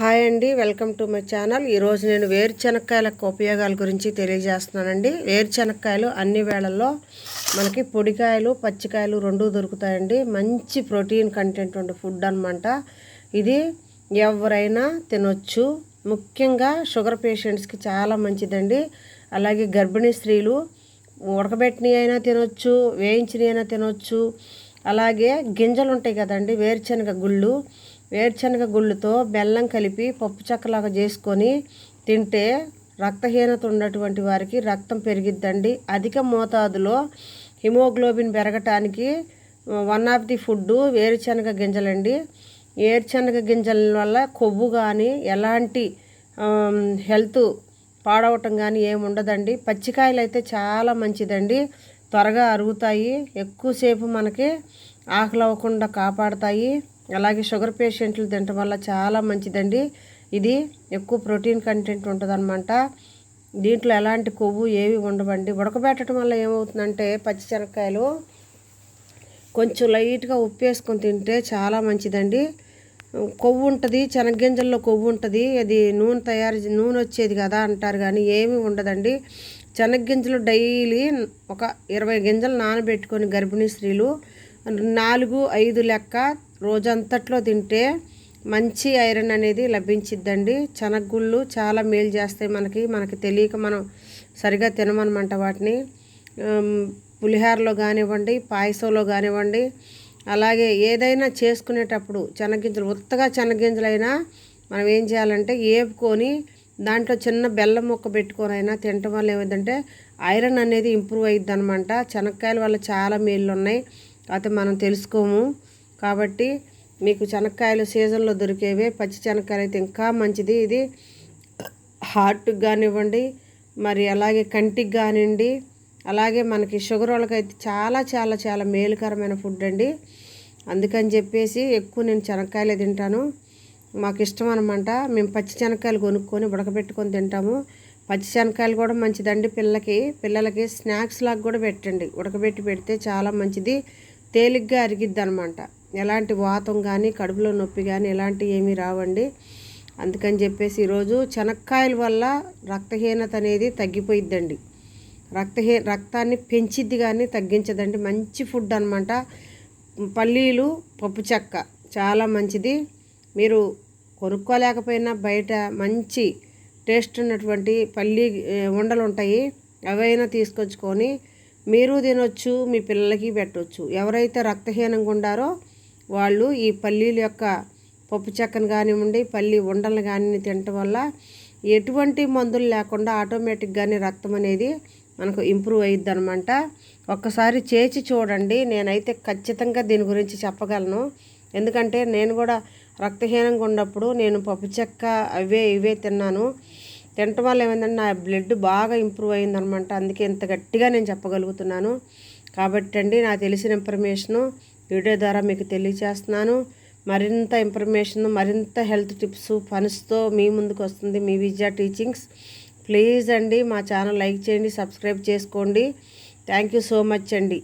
Hi అండి welcome to my channel. ఈరోజు నేను వేరుశనక్కాయల ఉపయోగాల గురించి తెలియజేస్తున్నానండి. వేరుశనక్కాయలు అన్ని వేళల్లో మనకి పొడికాయలు పచ్చికాయలు రెండూ దొరుకుతాయండి. మంచి ప్రోటీన్ కంటెంట్ ఉండే ఫుడ్ అనమాట ఇది ఎవరైనా తినొచ్చు. ముఖ్యంగా షుగర్ పేషెంట్స్కి చాలా మంచిదండి. అలాగే గర్భిణీ స్త్రీలు ఉడకబెట్టినవి అయినా తినొచ్చు వేయించినవి అయినా తినొచ్చు. అలాగే గింజలు ఉంటాయి కదండి వేరుశనగ గుళ్ళు. వేరుశనగ గుళ్ళుతో బెల్లం కలిపి పప్పు చెక్కలాగా చేసుకొని తింటే రక్తహీనత ఉన్నటువంటి వారికి రక్తం పెరిగిద్దండి. అధిక మోతాదులో హిమోగ్లోబిన్ పెరగటానికి వన్ ఆఫ్ ది ఫుడ్ వేరుశనగ గింజలండి. వేరుశనగ గింజల వల్ల కొవ్వు కానీ ఎలాంటి హెల్త్ పాడవటం కానీ ఏముండదండి పచ్చికాయలు అయితే చాలా మంచిదండి. త్వరగా అరుగుతాయి. ఎక్కువసేపు మనకి ఆకలి అవ్వకుండా కాపాడతాయి. అలాగే షుగర్ పేషెంట్లు తినటం వల్ల చాలా మంచిదండి. ఇది ఎక్కువ ప్రోటీన్ కంటెంట్ ఉంటుందన్నమాట. దీంట్లో ఎలాంటి కొవ్వు ఏవి ఉండవండి. ఉడకబెట్టడం వల్ల ఏమవుతుందంటే పచ్చిశనక్కాయలు కొంచెం లైట్గా ఉప్పు వేసుకొని తింటే చాలా మంచిదండి. కొవ్వు ఉంటుంది శనగ్గింజల్లో కొవ్వు ఉంటుంది. అది నూనె తయారు నూనె వచ్చేది కదా అంటారు కానీ ఏమీ ఉండదండి. శనగ్గింజలు డైలీ ఒక ఇరవై గింజలు నానబెట్టుకొని గర్భిణీ స్త్రీలు నాలుగు ఐదు లెక్క రోజంతట్లో తింటే మంచి ఐరన్ అనేది లభించిద్దండి. శనగగుళ్ళు చాలా మేలు చేస్తాయి మనకి. మనకి తెలియక మనం సరిగా తినమనమాట వాటిని. పులిహారలో కానివ్వండి పాయసంలో కానివ్వండి. అలాగే ఏదైనా చేసుకునేటప్పుడు చెనగ్గింజలు ఉత్తగా చెనగింజలైనా మనం ఏం చేయాలంటే ఏపుకొని దాంట్లో చిన్న బెల్లం ముక్క పెట్టుకొని అయినా తినటం వల్ల ఏమైందంటే ఐరన్ అనేది ఇంప్రూవ్ అయ్యిద్ది అనమాట చెనక్కాయల వల్ల చాలా మేళ్ళు ఉన్నాయి అయితే మనం తెలుసుకోము. కాబట్టి మీకు శనక్కాయలు సీజన్లో దొరికేవే పచ్చి శనక్కాయలు అయితే ఇంకా మంచిది. ఇది హార్ట్కి కానివ్వండి మరి అలాగే కంటికి కానివ్వండి అలాగే మనకి షుగర్ వాళ్ళకైతే చాలా చాలా చాలా మేలుకరమైన ఫుడ్ అండి. అందుకని చెప్పేసి ఎక్కువ నేను శనక్కాయలే తింటాను. మాకు ఇష్టం అనమాట మేము పచ్చి శనక్కాయలు కొనుక్కొని ఉడకబెట్టుకొని తింటాము. పచ్చి శనక్కాయలు కూడా మంచిదండి పిల్లలకి. పిల్లలకి స్నాక్స్ లాగా కూడా పెట్టండి. ఉడకబెట్టి పెడితే చాలా మంచిది. తేలిగ్గా అరిగిద్ది అనమాట ఎలాంటి వాతం కానీ కడుపులో నొప్పి కానీ ఎలాంటివి ఏమీ రావండి. అందుకని చెప్పేసి ఈరోజు శనక్కాయల వల్ల రక్తహీనత అనేది తగ్గిపోయిద్దండి. రక్తహీ రక్తాన్ని పెంచిద్ది కానీ తగ్గించదండి. మంచి ఫుడ్ అనమాట పల్లీలు పప్పు చెక్క చాలా మంచిది. మీరు కొనుక్కోలేకపోయినా బయట మంచి టేస్ట్ ఉన్నటువంటి పల్లీ ఉండలు ఉంటాయి. అవైనా తీసుకొచ్చుకొని మీరు తినొచ్చు మీ పిల్లలకి పెట్టవచ్చు ఎవరైతే రక్తహీనంగా ఉండారో వాళ్ళు ఈ పల్లీల యొక్క పప్పు చెక్కను కానివ్వండి పల్లి ఉండలు కానీ తినటం వల్ల ఎటువంటి మందులు లేకుండా ఆటోమేటిక్గానే రక్తం అనేది మనకు ఇంప్రూవ్ అయ్యిద్ది అనమాట ఒక్కసారి చేసి చూడండి. నేనైతే ఖచ్చితంగా దీని గురించి చెప్పగలను. ఎందుకంటే నేను కూడా రక్తహీనంగా ఉన్నప్పుడు నేను పప్పు చెక్క అవే ఇవే తిన్నాను. తినటం వల్ల ఏమైందంటే నా బ్లడ్ బాగా ఇంప్రూవ్ అయిందనమాట అందుకే ఇంత గట్టిగా నేను చెప్పగలుగుతున్నాను. కాబట్టి అండి నాకు తెలిసిన ఇన్ఫర్మేషను వీడియో ద్వారా మీకు తెలియచేస్తున్నాను మరింత ఇన్ఫర్మేషన్ మరింత హెల్త్ టిప్స్ ఫన్స్తో మీ ముందుకు వస్తుంది మీ విద్యా టీచింగ్స్ ప్లీజ్ అండి మా ఛానల్ లైక్ చేయండి సబ్స్క్రైబ్ చేసుకోండి. థ్యాంక్ యూ సో మచ్ అండి.